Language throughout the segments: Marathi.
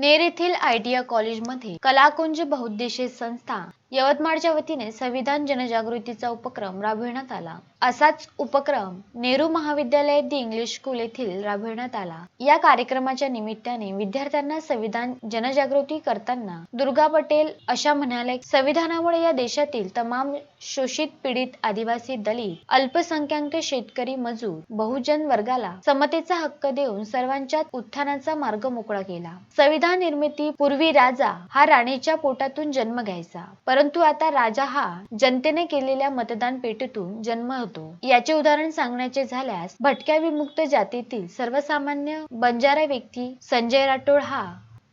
नेर येथील आयडिया कॉलेजमध्ये कलाकुंज बहुद्देशीय संस्था यवतमाळच्या वतीने संविधान जनजागृतीचा उपक्रम राबविण्यात आला. असाच उपक्रम नेहरू महाविद्यालय दी इंग्लिश स्कूल येथील राबविण्यात आला. या कार्यक्रमाच्या निमित्ताने विद्यार्थ्यांना संविधान जनजागृती करताना दुर्गा पटेल अशा म्हणाल्या संविधानामुळे या देशातील तमाम शोषित पीडित आदिवासी दलित अल्पसंख्याक शेतकरी मजूर बहुजन वर्गाला समतेचा हक्क देऊन सर्वांच्या उत्थानाचा मार्ग मोकळा केला. संविधान निर्मिती पूर्वी राजा हा राणीच्या पोटातून जन्म घ्यायचा. परंतु आता राजा हा जनतेने केलेल्या मतदान पेटीतून जन्म होतो. याचे उदाहरण सांगण्याचे झाल्यास भटक्या विमुक्त जातीतील सर्वसामान्य बंजारा व्यक्ती संजय राठोड हा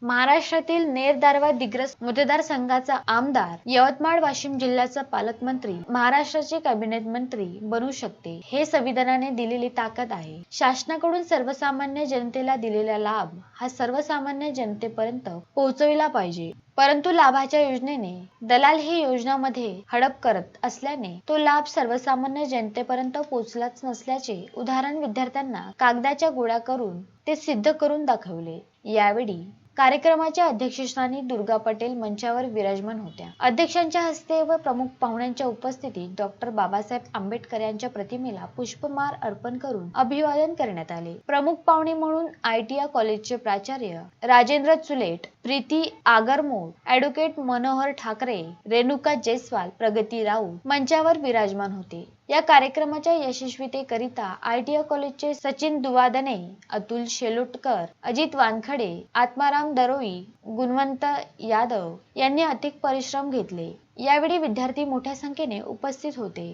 महाराष्ट्रातील नेर दारवा दिग्रस मतदारसंघाचा आमदार यवतमाळ वाशिम जिल्ह्याचा पालकमंत्री महाराष्ट्राचे कॅबिनेट मंत्री बनू शकते हे संविधानाने दिलेली ताकद आहे. शासनाकडून सर्वसामान्य जनतेला दिलेला लाभ हा सर्वसामान्य जनतेपर्यंत पोहोचविला पाहिजे. परंतु लाभाच्या योजनेने दलाल हे योजनामध्ये हडप करत असल्याने तो लाभ सर्वसामान्य जनतेपर्यंत पोहोचलाच नसल्याचे उदाहरण विद्यार्थ्यांना कागदाच्या गोळ्या करून ते सिद्ध करून दाखवले. यावेळी कार्यक्रमाच्या अध्यक्षस्थानी दुर्गा पटेल मंचावर विराजमान होत्या. अध्यक्षांच्या हस्ते व प्रमुख पाहुण्यांच्या उपस्थितीत डॉक्टर बाबासाहेब आंबेडकर यांच्या प्रतिमेला पुष्पमार अर्पण करून अभिवादन करण्यात आले. प्रमुख पाहुणे म्हणून आयटीआय कॉलेजचे प्राचार्य राजेंद्र चुलेट प्रीती आगरमोड ऍडव्होकेट मनोहर ठाकरे रेणुका जयस्वाल प्रगती राऊत मंचावर विराजमान होते. या कार्यक्रमाच्या यशस्वीतेकरिता आयटीआय कॉलेजचे सचिन दुवादने अतुल शेलोटकर अजित वानखडे आत्माराम दरोई गुणवंत यादव यांनी अधिक परिश्रम घेतले. यावेळी विद्यार्थी मोठ्या संख्येने उपस्थित होते.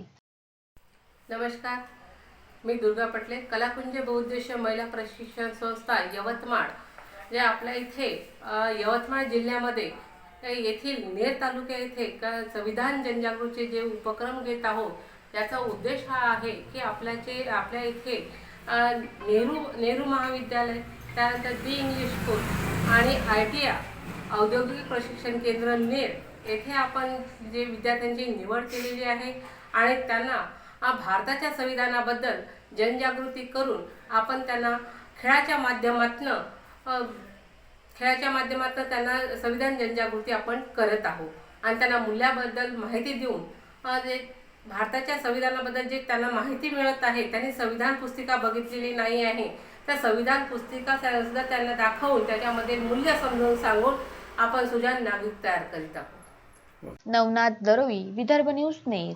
नमस्कार. मी दुर्गा पटले कलाकुंज बहुउद्देशीय महिला प्रशिक्षण संस्था यवतमाळ जे आपल्या इथे यवतमाळ जिल्ह्यामध्ये येथील नेर तालुक्या येथे संविधान जनजागृतीचे जे उपक्रम घेत आहोत याचा उद्देश हा आहे की आपल्याचे आपल्या इथे नेहरू नेहरू महाविद्यालय त्यानंतर बी इंग्लिश स्कूल आणि आय टी आय औद्योगिक प्रशिक्षण केंद्र नेर येथे आपण जे विद्यार्थ्यांची निवड केलेली आहे आणि त्यांना भारताच्या संविधानाबद्दल जनजागृती करून आपण त्यांना खेळाच्या माध्यमातनं खेळाच्या माध्यमातून त्यांना संविधान जनजागृती आपण करत आहोत. आणि त्यांना मूल्याबद्दल माहिती देऊन जे भारताच्या संविधानाबद्दल जे त्यांना माहिती मिळत आहे त्यांनी संविधान पुस्तिका बघितलेली नाही आहे. त्या संविधान पुस्तिका सुद्धा त्यांना दाखवून त्याच्यामध्ये मूल्य समजावून सांगून आपण सुजाण नागरिक तयार करीत आहोत. नवनाथ दरोई विदर्भ न्यूज नेर.